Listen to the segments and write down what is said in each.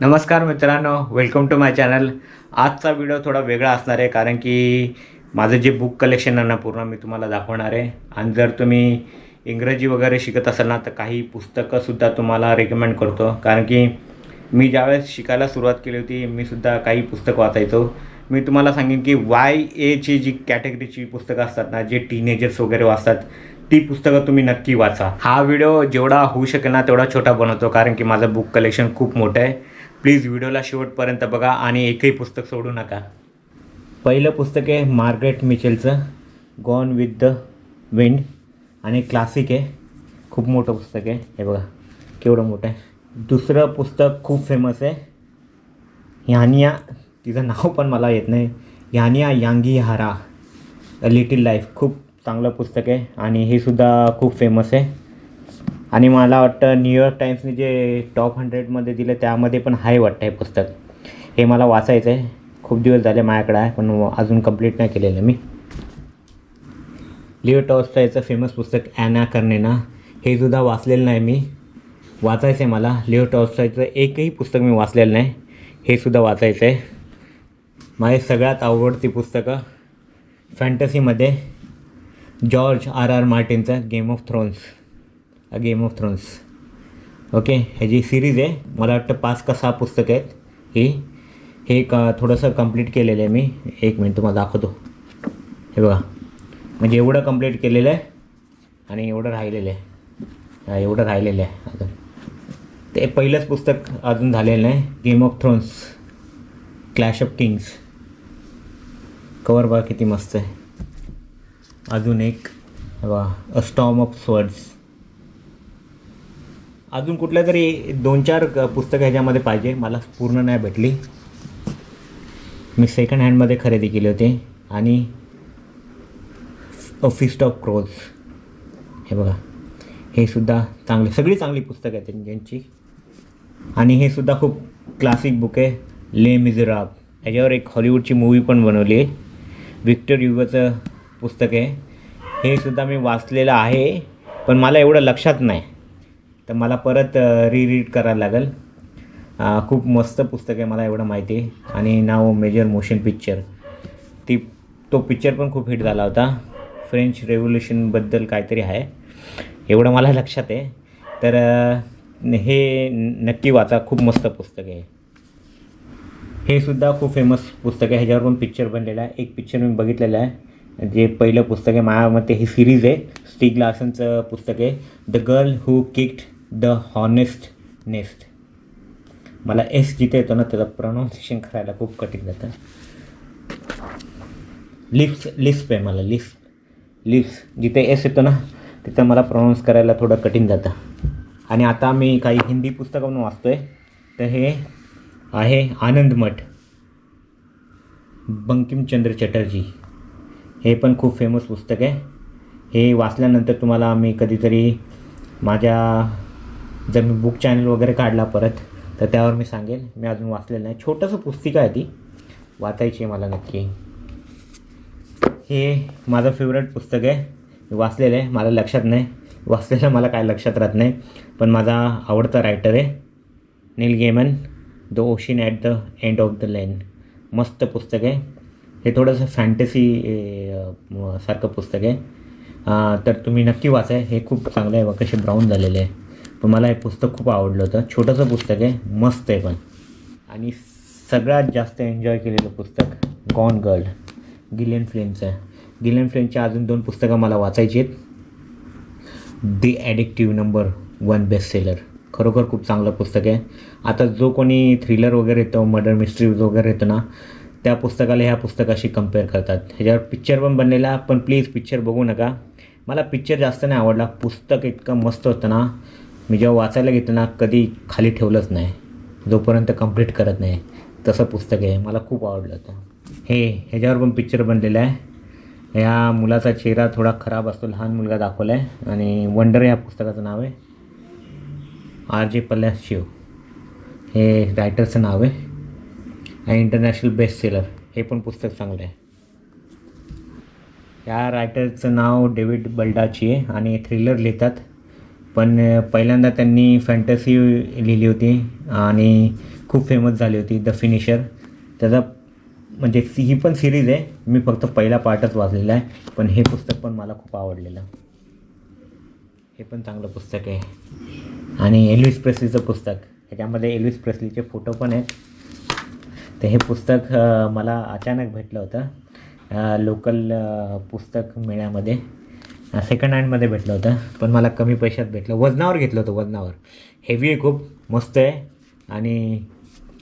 नमस्कार मित्रांनो welcome to my channel आजचा व्हिडिओ थोडा वेगळा असणार आहे कारण की माझं जे बुक कलेक्शन आहे ना पूर्ण मी तुम्हाला दाखवणार आहे. आणि जर तुम्ही इंग्रजी वगैरे शिकत असाल ना तर काही पुस्तकंसुद्धा तुम्हाला रेकमेंड करतो. कारण की मी ज्यावेळेस शिकायला सुरुवात केली होती मी सुद्धा काही पुस्तक वाचायचो. मी तुम्हाला सांगेन की वाय एची जी कॅटेगरीची पुस्तकं असतात ना जे टीनेजर्स वगैरे वाचतात ती पुस्तकं तुम्ही नक्की वाचा. हा व्हिडिओ जेवढा होऊ शकेल ना तेवढा छोटा बनवतो कारण की माझं बुक कलेक्शन खूप मोठं आहे. प्लीज व्हिडिओला शेवटपर्यंत बघा आणि एकही पुस्तक सोडू नका. पहिलं पुस्तक आहे मार्गरेट मिचेलचं गॉन विथ द विंड आणि क्लासिक आहे. खूप मोठं पुस्तक आहे. हे बघा केवढं मोठं आहे. दुसरं पुस्तक खूप फेमस आहे. ह्यानिया तिचं नाव पण मला येत नाही. ह्यानिया यांगी हारा लिटिल लाईफ खूप चांगलं पुस्तक आहे आणि हे सुद्धा खूप फेमस आहे. आणि मला वाटतं न्यूयॉर्क टाईम्सने जे टॉप हंड्रेडमध्ये दिलं त्यामध्ये पण आहे वाटतं हे पुस्तक. हे मला वाचायचं आहे खूप दिवस झाले माझ्याकडे आहे पण अजून कंप्लीट नाही केलेलं मी. लिओ टॉस्टायचं फेमस पुस्तक ॲना कर्नेना हे सुद्धा वाचलेलं नाही मी. वाचायचं आहे मला. लिओ टॉस्टाचं एकही पुस्तक मी वाचलेलं नाही. हे सुद्धा वाचायचं आहे माझी सगळ्यात आवडती पुस्तकं फॅन्टसीमध्ये George R R मार्टिनचं game of thrones a game of thrones okay ह्याची सिरीज आहे मला वाटतं पाच का सहा पुस्तकं आहेत ही. हे क थोडंसं कंप्लीट केलेलं आहे मी. एक मिनिट तुम्हाला दाखवतो. हे बघा. म्हणजे एवढं कंप्लीट केलेलं आहे आणि एवढं राहिलेलं आहे. हा, एवढं राहिलेलं आहे अजून. ते पहिलंच पुस्तक अजून झालेलं नाही. Game of thrones clash of kings cover बघा किती मस्त आहे. अजून एक. हे बघा. अ स्टॉम ऑफ स्वर्ड्स अजून कुठल्या तरी दोन चार पुस्तकं ह्याच्यामध्ये पाहिजे. मला पूर्ण नाही भेटली. मी सेकंड हँडमध्ये खरेदी केली होती. आणि अ फिस्ट ऑफ क्रोज हे बघा. हे सुद्धा चांगले सगळी चांगली पुस्तकं आहेत त्यांची आणि हे सुद्धा खूप क्लासिक बुक आहे. ले मिझराब ह्याच्यावर एक हॉलिवूडची मूवी पण बनवली आहे. विक्टर युगचं पुस्तक आहे. हे सुद्धा मी वाचलेलं आहे. पण मला एवढं लक्षात नाही. तर मला परत रिरीड करायला लागेल. खूप मस्त पुस्तक आहे मला एवढं माहिती आहे. आणि नाव मेजर मोशन पिक्चर ती तो पिक्चर पण खूप हिट झाला होता. फ्रेंच रेव्होल्युशनबद्दल काहीतरी आहे. एवढं मला लक्षात आहे. तर हे नक्की वाचा. खूप मस्त पुस्तक आहे. हे सुद्धा खूप फेमस पुस्तक आहे. ह्याच्यावर पण पिक्चर बनलेला आहे. एक पिक्चर मी बघितलेलं आहे. जे पहिलं पुस्तक आहे. माझ्या मते ही सिरीज आहे. स्टीग लार्सनचं पुस्तक आहे. The girl who kicked the honest nest. मला एस जिथे येतो ना त्याचं प्रोनाऊन्सिएशन करायला खूप कठीण जातं. लिप्स लिस्प आहे मला लिस्प. लिप्स जिथे एस येतो ना तिथं मला प्रोनाऊन्स करायला थोडं कठीण जातं. आणि आता मी काही हिंदी पुस्तकं वाचतो आहे तर हे आहे आनंद मठ. बंकिमचंद्र चटर्जी. हे पण खूप फेमस पुस्तक आहे. हे वाचल्यानंतर तुम्हाला मी कधीतरी माझ्या जर मी बुक चॅनल वगैरे काढला परत तर त्यावर मी सांगेल मी अजून वाचलेलं नाही. छोटंसं पुस्तिका आहे ती. वाचायची आहे मला नक्की. हे माझं फेवरेट पुस्तक आहे. मी वाचलेलं आहे. मला लक्षात नाही. वाचलेलं मला काय लक्षात राहत नाही. पण माझा आवडता रायटर आहे Neil Gaiman the ocean at the end of the lane मस्त पुस्तक आहे. हे थोडंसं फॅन्टसी सारखं पुस्तक आहे. तर तुम्ही नक्की वाचा. हे खूप चांगलं आहे. बघ कसे ब्राऊन झालेले आहे. पण मला हे पुस्तक खूप आवडलं होतं. छोटंसं पुस्तक आहे मस्त आहे पण. आणि सगळ्यात जास्त एन्जॉय केलेलं पुस्तक गॉन गर्ल गिलियन फ्लेमचं आहे. गिलियन फ्लेमच्या अजून दोन पुस्तकं मला वाचायची आहेत. The addictive number one best seller खरोखर खूप चांगलं पुस्तक आहे. आता जो कोणी थ्रिलर वगैरे येतो मर्डर मिस्ट्रीज वगैरे येतो ना त्या पुस्तकाला ह्या पुस्तकाशी कंपेअर करतात. ह्याच्यावर पिक्चर पण बनलेला पण प्लीज पिक्चर बघू नका. मला पिक्चर जास्त नाही आवडला. पुस्तक इतकं मस्त होतं ना. मी जेव्हा वाचायला घेतलं ना कधी खाली ठेवलंच नाही. जोपर्यंत कंप्लीट करत नाही. तसं पुस्तक आहे. मला खूप आवडलं होतं. हे ह्याच्यावर पण पिक्चर बनलेलं आहे. ह्या मुलाचा चेहरा थोडा खराब असतो. लहान मुलगा दाखवला आहे आणि वंडर या पुस्तकाचं नाव आहे. आर जे पल्ल्यास शिव हे रायटरचं नाव आहे. आणि इंटरनॅशनल बेस्ट सेलर हे पण पुस्तक चांगलं आहे. या रायटरचं नाव डेव्हिड बल्डाची आहे. आणि थ्रिलर लिहितात. पण पहिल्यांदा त्यांनी फॅन्टसी लिहिली होती आणि खूप फेमस झाली होती द फिनिशर त्याचा म्हणजे सी ही पण सिरीज आहे. मी फक्त पहिला पार्टच वाचलेला आहे पण हे पुस्तक पण मला खूप आवडलेलं. हे पण चांगलं पुस्तक आहे. आणि एल्विस प्रेसलीचं पुस्तक. ह्याच्यामध्ये एल्विस प्रेसलीचे फोटो पण आहेत. तर हे पुस्तक मला अचानक भेटलं होतं. लोकल पुस्तक मेळ्यामध्ये. सेकंड हँडमध्ये भेटलं होतं पण मला कमी पैशात भेटलं. वजनावर घेतलं होतं वजनावर. हेवी आहे खूप मस्त आहे आणि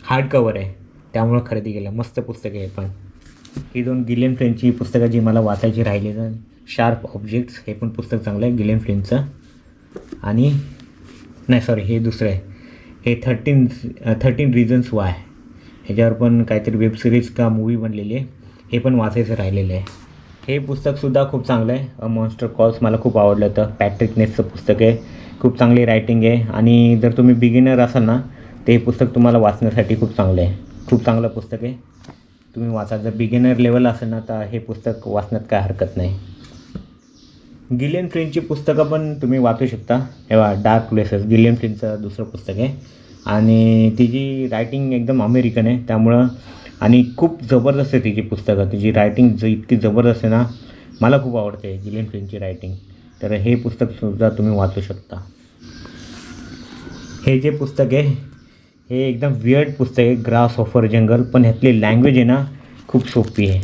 हार्ड कवर आहे. त्यामुळं खरेदी केलं. मस्त पुस्तक आहे पण. ही दोन गिलियन फ्लेनची पुस्तकं जी मला वाचायची राहिली तर शार्प ऑब्जेक्ट्स हे पण पुस्तक चांगलं आहे गिलियन फ्लेनचं आणि नाही सॉरी हे दुसरं आहे. हे थर्टीन थर्टीन रिझन्स वाय ह्याच्यावर पण काहीतरी वेब सिरीज का मूवी बनलेली आहे हे पण वाचायचं राहिलेलं आहे. हे पुस्तकसुद्धा खूप चांगलं आहे. अ मॉन्स्टर कॉल्स मला खूप आवडलं होतं. पॅट्रिक नेसचं पुस्तक आहे. खूप चांगली रायटिंग आहे. आणि जर तुम्ही बिगिनर असाल ना ते हे पुस्तक तुम्हाला वाचण्यासाठी खूप चांगलं आहे. खूप चांगलं पुस्तक आहे. तुम्ही वाचा. जर बिगिनर लेवल असेल ना तर हे पुस्तक वाचण्यात काय हरकत नाही. गिलियन फ्लिनची पुस्तकं पण तुम्ही वाचू शकता. तेव्हा डार्क प्लेसेस गिलियन फ्लिनचं दुसरं पुस्तक आहे. आणि तिची रायटिंग एकदम अमेरिकन आहे. त्यामुळं आणि खूप जबरदस्त आहे तिची पुस्तकं तिची रायटिंग जी इतकी जबरदस्त आहे ना मला खूप आवडते जिलियन फिनची रायटिंग तर हे पुस्तकसुद्धा तुम्ही वाचू शकता. हे जे पुस्तक आहे हे एकदम वियर्ड पुस्तक आहे ग्रास ऑफर जंगल पण ह्यातली लँग्वेज आहे ना खूप सोपी आहे.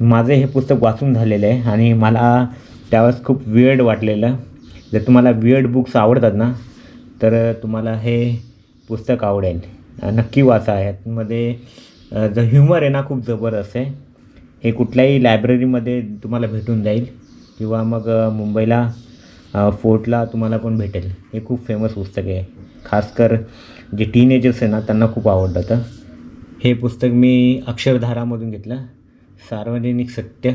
माझं हे पुस्तक वाचून झालेलं आहे आणि मला त्यावेळेस खूप वियर्ड वाटलेलं. जर तुम्हाला वियर्ड बुक्स आवडतात ना तर तुम्हाला हे पुस्तक आवडेल. नक्की वाचा. यामध्ये द ह्युमर आहे ना खूप जबरदस्त आहे. हे कुठल्याही लायब्ररीमध्ये तुम्हाला भेटून जाईल. किंवा मग मुंबईला फोर्टला तुम्हाला पण भेटेल. हे खूप फेमस पुस्तक आहे. खासकर जे टीनेजर्स आहे ना त्यांना खूप आवडतं तर हे पुस्तक मी अक्षरधारामधून घेतलं. सार्वजनिक सत्य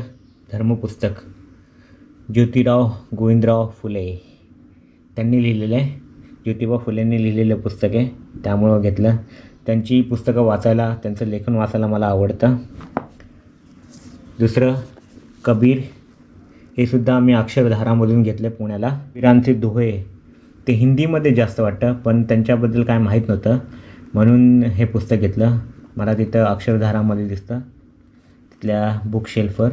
धर्मपुस्तक ज्योतिराव गोविंदराव फुले. त्यांनी लिहिलेलं आहे. ज्योतिबा फुलेंनी लिहिलेलं पुस्तक आहे. त्यामुळं घेतलं. त्यांची पुस्तकं वाचायला त्यांचं लेखन वाचायला मला आवडतं. दुसरं कबीर. हे सुद्धा मी अक्षरधारामधून घेतलं पुण्याला. कबीरांचे दोहे ते हिंदीमध्ये जास्त वाटतं पण त्यांच्याबद्दल काय माहीत नव्हतं. म्हणून हे पुस्तक घेतलं. मला तिथं अक्षरधारामध्ये दिसतं. तिथल्या बुक शेल्फवर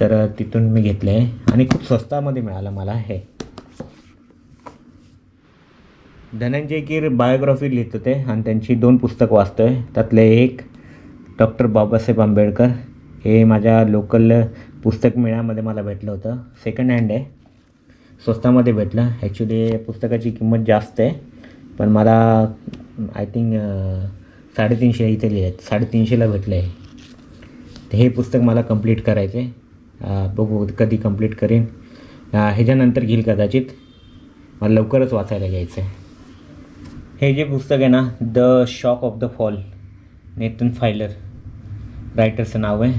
तर तिथून मी घेतलं आहे आणि खूप स्वस्तामध्ये मिळालं मला हे. धनंजय कीर बायोग्राफी लिहित होते आणि त्यांची दोन पुस्तकं वाचतो आहे त्यातले एक डॉक्टर बाबासाहेब आंबेडकर. हे माझ्या लोकल पुस्तक मेळ्यामध्ये मला भेटलं होतं. सेकंड हँड आहे. स्वस्तामध्ये भेटलं. ॲक्च्युली पुस्तकाची किंमत जास्त आहे. पण मला आय थिंक साडेतीनशे इथे लिहिले आहेत साडेतीनशेला भेटलं आहे तर हे पुस्तक मला कंप्लीट करायचं आहे बघू कधी कंप्लीट करीन. ह्याच्यानंतर घेईल कदाचित. मला लवकरच वाचायला घ्यायचं आहे हे जे पुस्तक आहे ना the shock of the fall Nathan Filer रायटरचं नाव आहे.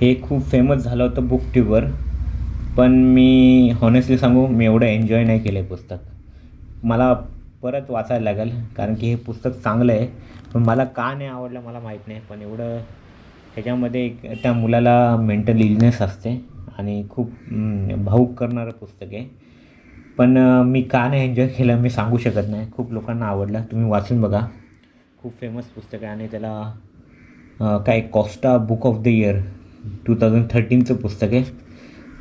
हे खूप फेमस झालं होतं बुक ट्यूबवर पण मी हॉनेस्टली सांगू मी एवढं एन्जॉय नाही केलं आहे पुस्तक. मला परत वाचायला लागेल कारण की हे पुस्तक चांगलं आहे पण मला का नाही आवडलं मला माहीत नाही पण एवढं ह्याच्यामध्ये एक त्या मुलाला मेंटल इलनेस असते आणि खूप हम्म, भावूक करणारं पुस्तक आहे. पण मी का नाही एन्जॉय केलं मी सांगू शकत नाही. खूप लोकांना आवडलं. तुम्ही वाचून बघा. खूप फेमस पुस्तक आहे आणि त्याला काय Costa book of the year two thousand थर्टीनचं पुस्तक आहे.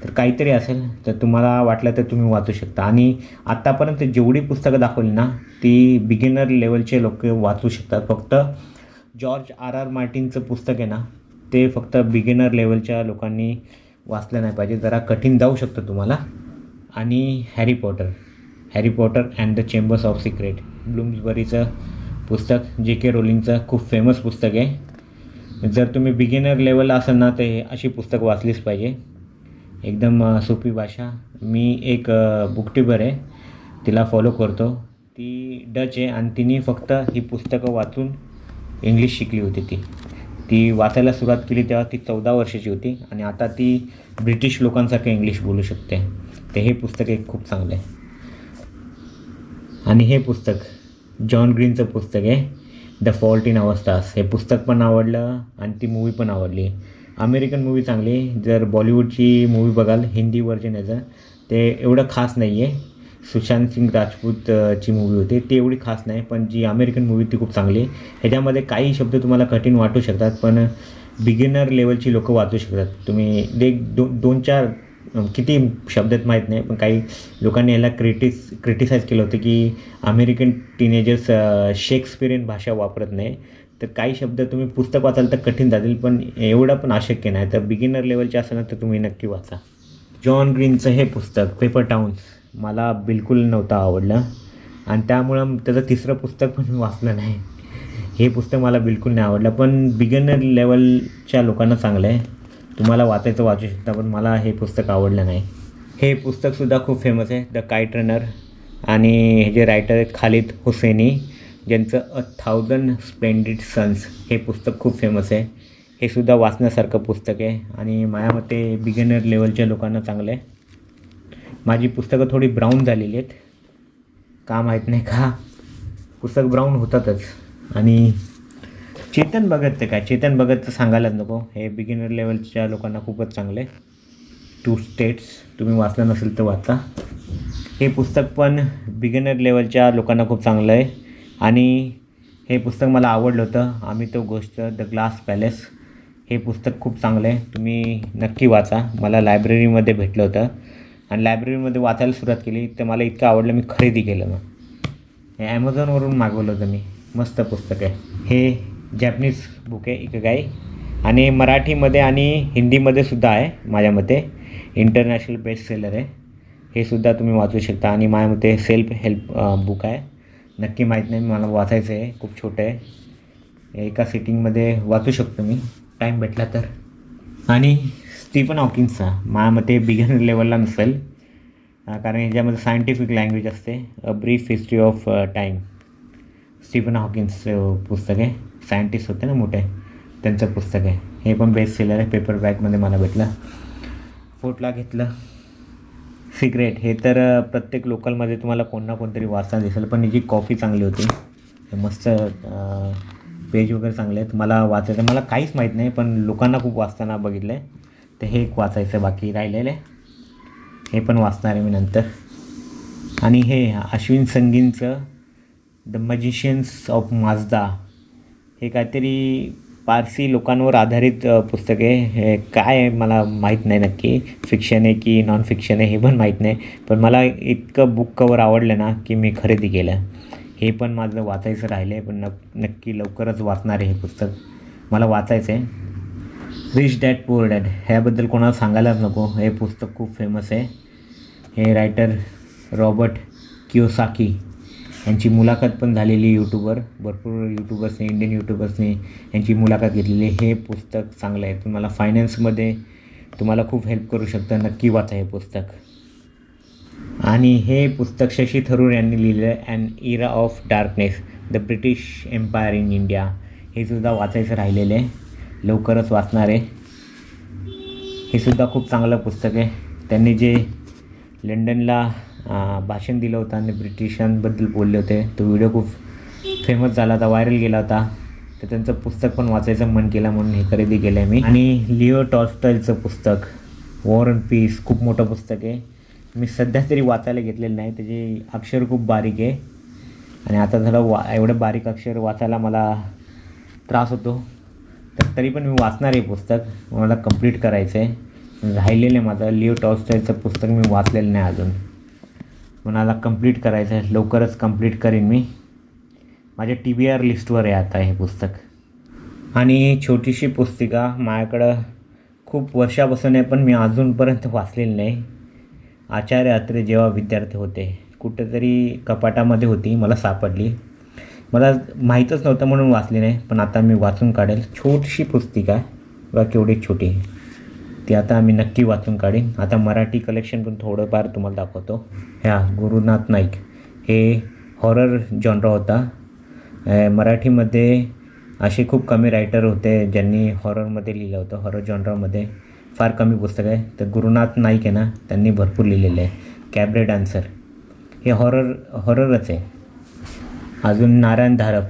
तर काहीतरी असेल तर तुम्हाला वाटलं तर तुम्ही वाचू शकता. आणि आत्तापर्यंत जेवढी पुस्तकं दाखवली ना ती बिगिनर लेवलचे लोक वाचू शकतात. फक्त जॉर्ज आर आर मार्टिनचं पुस्तक आहे ना ते फक्त बिगिनर लेवलच्या लोकांनी वाचलं नाही पाहिजे. जरा कठीण जाऊ शकतं तुम्हाला. आणि Harry Potter Harry Potter and the chambers of secret ब्लूम्सबरीचं पुस्तक जे के रोलिंगचं खूप फेमस पुस्तक आहे. जर तुम्ही बिगिनर लेवलला असाल ना तर हे अशी पुस्तक वाचलीच पाहिजे. एकदम सोपी भाषा. मी एक बुकटिबर आहे. तिला फॉलो करतो. ती डच आहे आणि तिने फक्त ही पुस्तकं वाचून इंग्लिश शिकली होती ती. ती वाचायला सुरुवात केली तेव्हा ती चौदा वर्षाची होती आणि आता ती ब्रिटिश लोकांसारखं इंग्लिश बोलू शकते. तर हे पुस्तक एक खूप चांगलं आहे. आणि हे पुस्तक जॉन ग्रीनचं पुस्तक आहे. द फॉल्ट इन अवस्थास हे पुस्तक पण आवडलं आणि ती मूवी पण आवडली. अमेरिकन मूवी चांगली जर बॉलिवूडची मूवी बघाल हिंदी व्हर्जन याचं ते एवढं खास नाही आहे सुशांत सिंग राजपूतची मूवी होती. ती एवढी खास नाही पण जी अमेरिकन मूवी ती खूप चांगली आहे. ह्याच्यामध्ये काही शब्द तुम्हाला कठीण वाटू शकतात पण बिगिनर लेवलची लोकं वाचू शकतात. तुम्ही एक दो दोन चार किती शब्द आहेत माहीत नाही पण काही लोकांनी याला क्रिटिस क्रिटिसाइज केलं होतं की अमेरिकन टीनेजर्स शेक्सपिरियन भाषा वापरत नाही. तर काही शब्द तुम्ही पुस्तक वाचाल तर कठीण जातील पण एवढं पण अशक्य नाही. तर बिगिनर लेवलचे असेल ना तर तुम्ही नक्की वाचा. जॉन ग्रीनचं हे पुस्तक पेपर टाऊन मला बिलकुल नव्हतं आवडलं. आणि त्यामुळं त्याचं तिसरं पुस्तक पण मी वाचलं नाही. हे पुस्तक मला बिलकुल नाही आवडलं पण बिगिनर लेवलच्या लोकांना चांगलं आहे. तुम्हाला वाचायचं वाचू शकता पण मला हे पुस्तक आवडलं नाही. हे पुस्तकसुद्धा खूप फेमस आहे द काईट रनर आणि हे जे रायटर आहेत खालिद हुसेनी ज्यांचं अ थाउजंड स्प्लेंडिड सन्स हे पुस्तक खूप फेमस आहे. हे सुद्धा वाचण्यासारखं पुस्तक आहे आणि माझ्या मते बिगिनर लेवलच्या लोकांना चांगलं आहे. माझी पुस्तकं थोडी ब्राऊन झालेली आहेत. का माहीत नाही का? पुस्तक ब्राऊन होतातच. आणि चेतन भगत ते काय? चेतन भगत तर सांगायलाच नको. हे बिगिनर लेवलच्या लोकांना खूपच चांगलं. आहे टू स्टेट्स तुम्ही वाचलं नसेल तर वाचा. हे पुस्तक पण बिगिनर लेवलच्या लोकांना खूप चांगलं आहे. आणि हे पुस्तक मला आवडलं होतं. आम्ही तो गोष्ट द ग्लास पॅलेस हे पुस्तक खूप चांगलं आहे. तुम्ही नक्की वाचा. मला लायब्ररीमध्ये भेटलं होतं. आणि लायब्ररीमध्ये वाचायला सुरुवात केली. तर मला इतकं आवडलं मी खरेदी केलं मग. हे ॲमेझॉनवरून मागवलं होतं मी. मस्त पुस्तक आहे. हे जॅपनीज बुक आहे इकगाई आणि मराठीमध्ये आणि हिंदीमध्ये सुद्धा आहे माझ्या मते. इंटरनॅशनल बेस्ट सेलर आहे. हे सुद्धा तुम्ही वाचू शकता. आणि माझ्या मते सेल्फ हेल्प बुक आहे. नक्की माहीत नाही मला वाचायचं आहे. खूप छोटं आहे. एका सिटिंगमध्ये वाचू शकतो मी. टाईम भेटला तर. आणि स्टीफन हॉकिन्सचा माझ्या मते बिगन लेवलला नसेल. कारण याच्यामध्ये सायंटिफिक लँग्वेज असते. A brief history of time Stephen हॉकिन्सचं पुस्तक आहे. सायंटिस्ट होते ना मोठे त्यांचं पुस्तक आहे. हे पण बेस्ट सेलर आहे पेपर बॅगमध्ये मला भेटलं. फोटला घेतलं. सिक्रेट हे तर प्रत्येक लोकलमध्ये तुम्हाला कोण ना कोणतरी वाचताना दिसेल पण जी कॉफी चांगली होती. हे मस्त पेज वगैरे चांगले आहेत. मला वाचायचं मला काहीच माहीत नाही पण लोकांना खूप वाचताना बघितलं आहे तर हे एक वाचायचं बाकी राहिलेलं आहे. हे पण वाचणार आहे मी नंतर. आणि हे अश्विन संगींचं द मजिशियन्स ऑफ माजदा हे काहीतरी पारसी लोकांवर आधारित पुस्तक आहे. हे काय आहे मला माहीत नाही नक्की. फिक्शन आहे की नॉन फिक्शन आहे हे पण माहीत नाही. पण मला इतकं बुक कवर आवडलं ना की मी खरेदी केलं. हे पण माझं वाचायचं राहिलं आहे पण नक नक्की लवकरच वाचणार आहे हे पुस्तक. मला वाचायचं आहे रिच डॅड पुअर डॅड ह्याबद्दल कोणाला सांगायलाच नको. हे पुस्तक खूप फेमस आहे. हे रायटर रॉबर्ट कियोसाकी यांची मुलाखत पण झालेली यूट्यूबर भरपूर यूट्यूबर्सने इंडियन यूट्यूबर्सने यांची मुलाखत घेतलेली आहे. हे पुस्तक चांगलं आहे. तुम्हाला फायनान्समध्ये तुम्हाला खूप हेल्प करू शकतं. नक्की वाचा हे पुस्तक. आणि हे पुस्तक शशी थरूर यांनी लिहिलं आहे and era of darkness the British empire in India हे सुद्धा वाचायचं राहिलेलं आहे. लवकरच वाचणार आहे. हे सुद्धा खूप चांगलं पुस्तक आहे. त्यांनी जे लंडनला भाषण दिलं होतं आणि ब्रिटिशांबद्दल बोलले होते. तो व्हिडिओ खूप फेमस झाला होता व्हायरल गेला होता. तर त्यांचं पुस्तक पण वाचायचं मन केलं म्हणून हे खरेदी केलं आहे मी. आणि लिओ टॉस्टलचं पुस्तक वॉर अँड पीस खूप मोठं पुस्तक आहे. मी सध्या तरी वाचायला घेतलेलं नाही त्याचे अक्षर खूप बारीक आहे. आणि आता झालं वा एवढं बारीक अक्षर वाचायला मला त्रास होतो. तर तरी पण मी वाचणार आहे पुस्तक. मला कंप्लीट करायचं आहे राहिलेलं आहे माझं. लिओ टॉस्टाईलचं पुस्तक मी वाचलेलं नाही अजून. मला कंप्लीट करायचं आहे लवकरच कंप्लीट करीन मी. माझ्या टी बी आर लिस्टवर आहे आता हे पुस्तक. आणि छोटीशी पुस्तिका माझ्याकडं खूप वर्षापासून आहे पण मी अजूनपर्यंत वाचलेली नाही. आचार्य अत्रे जेव्हा विद्यार्थी होते कुठेतरी कपाटामध्ये होती मला सापडली. मला माहीतच नव्हतं म्हणून वाचली नाही पण आता मी वाचून काढेल. छोटीशी पुस्तिका आहे बघा केवढी छोटी. आहे. ती आता आम्ही नक्की वाचून काढीन. आता मराठी कलेक्शन पण थोडंफार तुम्हाला दाखवतो. ह्या गुरुनाथ नाईक. हे हॉरर जॉनरा होता. मराठीमध्ये असे खूप कमी रायटर होते ज्यांनी हॉररमध्ये लिहिलं होतं. हॉरर जॉनरामध्ये फार कमी पुस्तक आहे. तर गुरुनाथ नाईक आहे ना त्यांनी भरपूर लिहिलेलं आहे. कॅबरे डान्सर हे हॉरर हॉररच आहे. अजून नारायण धारप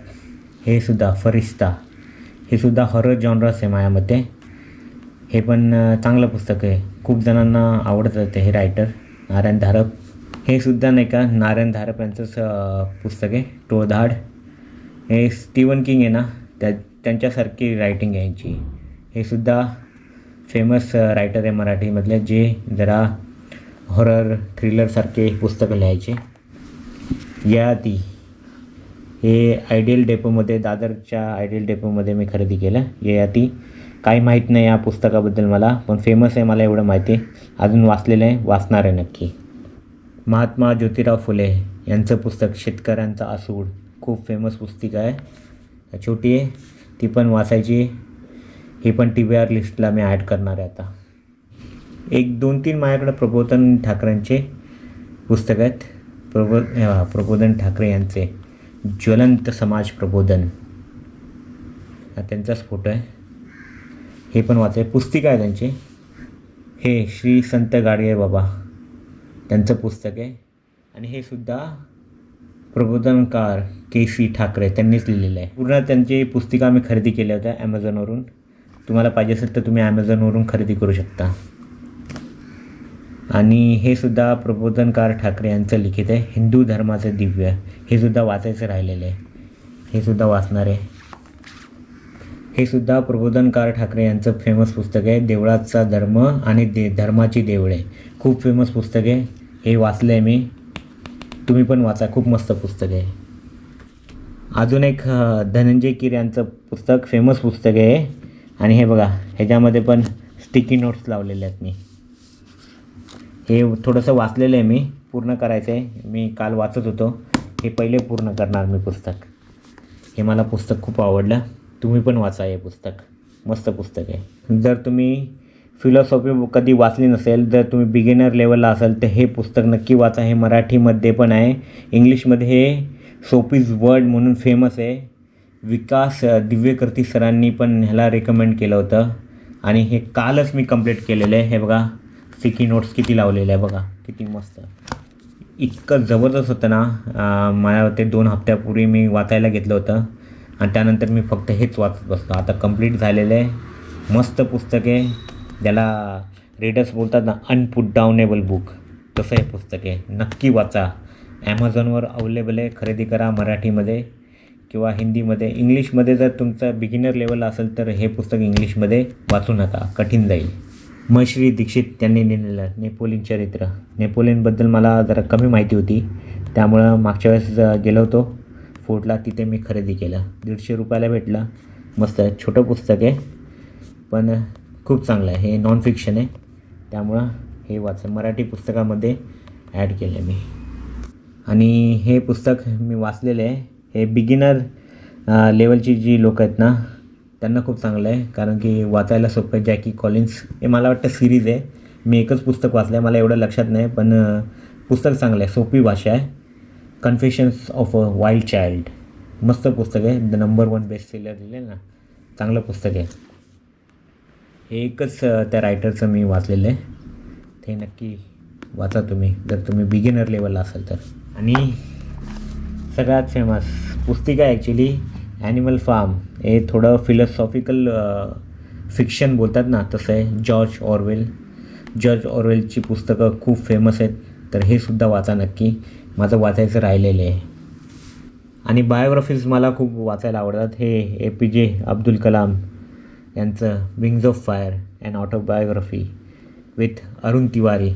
हे सुद्धा फरिश्ता. हे सुद्धा हॉरर जॉनरस आहे माझ्या मते हे पण चांगलं पुस्तक आहे. खूप जणांना आवडत होते हे रायटर नारायण धारप हे सुद्धा नाही का नारायण धारप यांचंच पुस्तक आहे टोळधाड हे स्टीवन किंग आहे ना त्या त्यांच्यासारखी रायटिंग आहे यांची. हे सुद्धा फेमस रायटर आहे मराठीमधले जे जरा हॉरर थ्रिलरसारखे पुस्तकं लिहायचे. ययाती हे आयडियल डेपोमध्ये दादरच्या आयडियल डेपोमध्ये मी खरेदी केलं. ययाती काही माहीत नाही या पुस्तकाबद्दल मला पण फेमस आहे मला एवढं माहिती. आहे अजून वाचलेलं आहे वाचणार आहे नक्की. महात्मा ज्योतिराव फुले यांचं पुस्तक शेतकऱ्यांचा आसूड. खूप फेमस पुस्तिका आहे. छोटी आहे ती पण वाचायची ही पण टी व्ही आर लिस्टला मी ॲड करणार आहे आता. एक दोन तीन माझ्याकडे प्रबोधन ठाकरेंचे पुस्तक आहेत. प्रबो हा, प्रबोधन ठाकरे यांचे ज्वलंत समाज प्रबोधन. हा त्यांचाच फोटो आहे. हे पण वाचाय पुस्तिका आहे त्यांची. हे श्री संत गाडगे बाबा. त्यांचं पुस्तक आहे. आणि हे सुद्धा प्रबोधनकार के सी ठाकरे त्यांनीच लिहिलेलं आहे. पूर्ण त्यांची पुस्तिका मी खरेदी केल्या होत्या ॲमेझॉनवरून तुम्हाला पाहिजे असेल तर तुम्ही ॲमेझॉनवरून खरेदी करू शकता. आणि हे सुद्धा प्रबोधनकार ठाकरे यांचं लिखित आहे. हिंदू धर्माचं दिव्य. हे सुद्धा वाचायचं राहिलेलं आहे. हे सुद्धा वाचणार आहे हे सुद्धा प्रबोधनकार ठाकरे यांचं फेमस पुस्तक आहे देवळाचा धर्म आणि दे धर्माची देवळे. खूप फेमस पुस्तक आहे. हे वाचलं आहे मी. तुम्ही पण वाचा. खूप मस्त पुस्तक आहे. अजून एक धनंजय कीर यांचं पुस्तक फेमस पुस्तक आहे. आणि हे बघा ह्याच्यामध्ये पण स्टिकी नोट्स लावलेले आहेत मी. हे थोडंसं वाचलेलं आहे मी. पूर्ण करायचं आहे मी काल वाचत होतो. हे पहिले पूर्ण करणार मी पुस्तक. हे मला पुस्तक खूप आवडलं. तुम्ही पण वाचा हे पुस्तक. मस्त पुस्तक आहे. जर तुम्ही फिलॉसॉफी कधी वाचली नसेल जर तुम्ही बिगिनर लेवलला असाल तर हे पुस्तक नक्की वाचा. हे मराठीमध्ये पण आहे. इंग्लिशमध्ये हे सोपीज वर्ड म्हणून फेमस आहे. विकास दिव्यकर्ती सरांनी पण ह्याला रेकमेंड केलं होतं. आणि हे कालच मी कंप्लीट केलेलं आहे. हे बघा स्टिकी नोट्स किती लावलेले आहे बघा. किती मस्त. इतकं जबरदस्त होतं ना. मला ते दोन हप्त्यापूर्वी मी वाचायला घेतलं होतं. आणि त्यानंतर मी फक्त हेच वाचत बसलो. आता कंप्लीट झालेलं आहे मस्त पुस्तक आहे. ज्याला रीडर्स बोलतात ना अनपुट डाऊनेबल बुक तसं हे पुस्तक आहे नक्की वाचा. ॲमेझॉनवर अवेलेबल आहे. खरेदी करा मराठीमध्ये किंवा हिंदीमध्ये. इंग्लिशमध्ये जर तुमचं बिगिनर लेवल असेल तर हे पुस्तक इंग्लिशमध्ये वाचू नका. कठीण जाईल. मग श्री दीक्षित त्यांनी लिहिलेलं नेपोलियन चरित्र. नेपोलियनबद्दल मला जरा कमी माहिती होती. त्यामुळं मागच्या वेळेस गेलो होतो. फोर्टला तिथे मी खरेदी केलं. दीडशे रुपयाला भेटला. मस्त आहे. छोटं पुस्तक आहे पण खूप चांगलं आहे. हे नॉन फिक्शन आहे. त्यामुळं हे वाच मराठी पुस्तकामध्ये ॲड केलं आहे मी. आणि हे पुस्तक मी वाचलेलं आहे. हे बिगिनर लेवलची जी लोक आहेत ना त्यांना खूप चांगलं आहे. कारण की वाचायला सोपं आहे. Jackie Collins. हे मला वाटतं सिरीज आहे. मी एकच पुस्तक वाचलं आहे मला एवढं लक्षात नाही पण पुस्तक चांगलं आहे. सोपी भाषा आहे. Confessions of a wild child मस्त पुस्तक आहे. The number one best seller दिले ना. चांगलं पुस्तक आहे. हे एकच त्या रायटरचं मी वाचलेलं आहे. ते नक्की वाचा तुम्ही. जर तुम्ही बिगिनर लेवलला असाल तर. आणि सगळ्यात फेमस पुस्तिका ॲक्च्युली ॲनिमल फार्म हे थोडं फिलॉसॉफिकल फिक्शन बोलतात ना. तसं आहे. जॉर्ज ऑरवेल जॉर्ज ऑरवेलची पुस्तकं खूप फेमस आहेत. तर हे सुद्धा वाचा नक्की. माझं वाचायचं राहिलेलं आहे. आणि बायोग्राफीज मला खूप वाचायला आवडतात. हे ए पी जे अब्दुल कलाम यांचं wings of fire and autobiography with Arun Tiwari.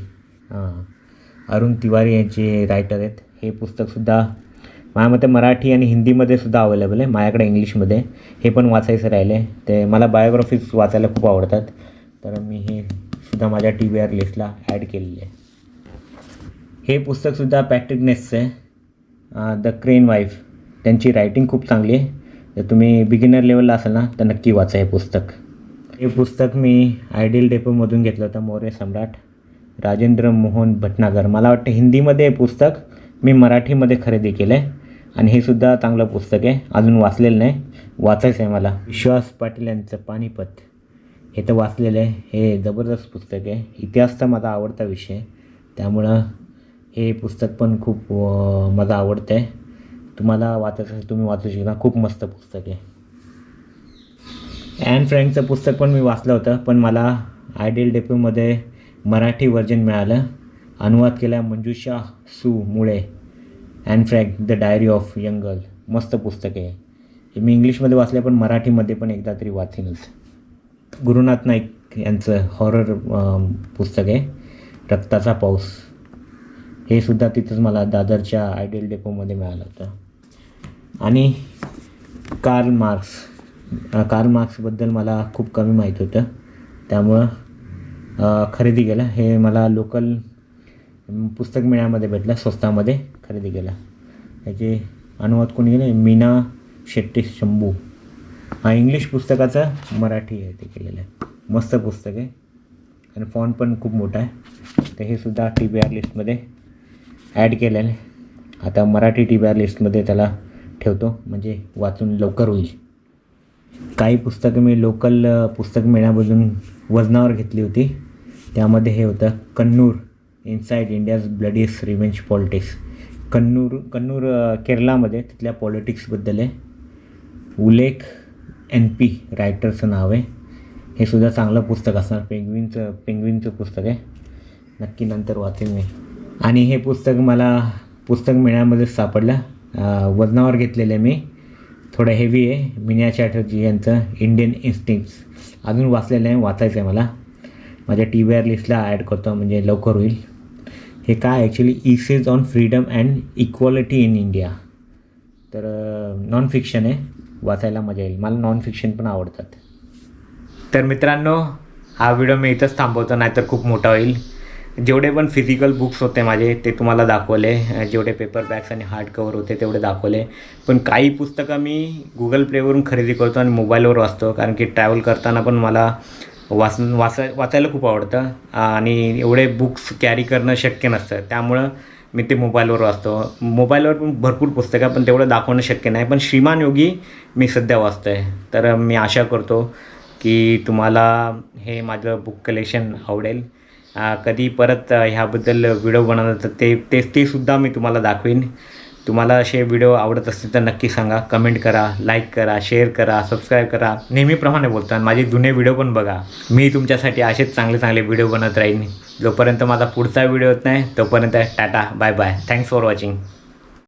हां. अरुण तिवारी यांचे रायटर आहेत. हे पुस्तकसुद्धा माझ्या मते मराठी आणि हिंदीमध्ये सुद्धा अवेलेबल आहे. माझ्याकडे इंग्लिशमध्ये हे पण वाचायचं राहिले ते मला बायोग्राफीज वाचायला खूप आवडतात. तर मी हे सुद्धा माझ्या टी व्ही आर लिस्टला ॲड केलेले आहे. हे पुस्तकसुद्धा पॅट्रिक नेसचं आहे द क्रेन वाईफ. त्यांची रायटिंग खूप चांगली आहे. जर तुम्ही बिगिनर लेवलला असाल ना तर नक्की वाचा हे पुस्तक. हे पुस्तक मी आयडियल डेपोमधून घेतलं होतं मौर्य सम्राट राजेंद्र मोहन भटनागर. मला वाटतं हिंदीमध्ये हे पुस्तक मी मराठीमध्ये खरेदी केलं आहे आणि हे सुद्धा चांगलं पुस्तक आहे. अजून वाचलेलं नाही. वाचायचं आहे मला. विश्वास पाटील यांचं पानिपत. हे तर वाचलेलं आहे. हे जबरदस्त पुस्तक आहे. इतिहास तर माझा आवडता विषय त्यामुळं हे पुस्तक पण खूप मला आवडतं आहे तुम्हाला वाचायचं असेल तुम्ही वाचू शकता. खूप मस्त पुस्तक आहे. अँड फ्रँकचं पुस्तक पण मी वाचलं होतं पण मला आयडियल डेपोमध्ये मराठी व्हर्जन मिळालं. अनुवाद केला मंजुषा सू. मुळे. And Frank the diary of young girl मस्त पुस्तक आहे. हे मी इंग्लिशमध्ये वाचलं पण मराठीमध्ये पण एकदा तरी वाचेनच. गुरुनाथ नाईक यांचं हॉरर पुस्तक आहे. रक्ताचा पाऊस. हे सुद्धा तिथंच मला दादरच्या आयडियल डेपोमध्ये मिळालं होतं. आणि कार्ल मार्क्स कार्ल मार्क्सबद्दल मला खूप कमी माहीत होतं. त्यामुळं खरेदी केलं. हे मला लोकल पुस्तक मेळ्यामध्ये भेटलं स्वस्तामध्ये खरेदी केलं. याचे अनुवाद कोणी केलं? मीना शेट्टी शंभू. हा इंग्लिश पुस्तकाचं मराठी आहे ते केलेलं आहे. मस्त पुस्तक आहे. आणि फॉन पण खूप मोठा आहे. तर हे सुद्धा टी बी आर लिस्टमध्ये ॲड केलेलं आहे. आता मराठी टी बी आर लिस्टमध्ये त्याला ठेवतो. म्हणजे वाचून लवकर होईल. काही पुस्तकं मी लोकल पुस्तक मेळ्यामधून वजनावर घेतली होती. त्यामध्ये हे होतं Kannur inside India's bloodiest revenge politics Kannur Kannur केरलामध्ये तिथल्या पॉलिटिक्सबद्दल आहे. उलेख एन पी रायटरचं नाव आहे. हे सुद्धा चांगलं पुस्तक असणार. पेंग्विनचं पेंग्विनचं पुस्तक आहे. नक्की नंतर वाचेन मी. आणि हे पुस्तक मला पुस्तक मिळण्यामध्येच सापडलं. वजनावर घेतलेलं आहे मी. थोडं हेवी आहे. मिनिया चॅटर्जी यांचं इंडियन इन्स्टिंक्ट्स अजून वाचलेलं आहे वाचायचं आहे मला. माझ्या टी व्ही आर लिस्टला ॲड करतो म्हणजे लवकर होईल. हे काय? Actually essays on freedom and equality in India तर नॉन फिक्शन आहे. वाचायला मजा येईल. मला नॉन फिक्शन पण आवडतात. तर मित्रांनो हा व्हिडिओ मी इथंच थांबवतो नाहीतर खूप मोठा होईल. जेवढे पण फिजिकल बुक्स होते माझे ते तुम्हाला दाखवले. जेवढे पेपर बॅग्स आणि हार्ड कवर होते तेवढे दाखवले. पण काही पुस्तकं मी गुगल प्लेवरून खरेदी करतो आणि मोबाईलवर वाचतो. कारण की ट्रॅव्हल करताना पण मला वाच वाचाय वाचायला खूप आवडतं. आणि एवढे बुक्स कॅरी करणं शक्य नसतं. त्यामुळं मी ते मोबाईलवर वाचतो. मोबाईलवर पण भरपूर पुस्तकं पण तेवढं दाखवणं शक्य नाही. पण श्रीमान योगी मी सध्या वाचतो आहे तर मी आशा करतो की तुम्हाला हे माझं बुक कलेक्शन आवडेल. कधी परत ह्याबद्दल व्हिडिओ बनवला तर ते ते ते सुद्धा मी तुम्हाला दाखवीन. तुम्हाला असे व्हिडिओ आवडत असतील तर नक्की सांगा. कमेंट करा लाईक करा शेअर करा सबस्क्राईब करा. नेहमीप्रमाणे बोलतो आणि माझे जुने व्हिडिओ पण बघा. मी तुमच्यासाठी असेच चांगले चांगले व्हिडिओ बनवत राहीन. जोपर्यंत माझा पुढचा व्हिडिओ होत नाही तोपर्यंत tata bye bye thanks for watching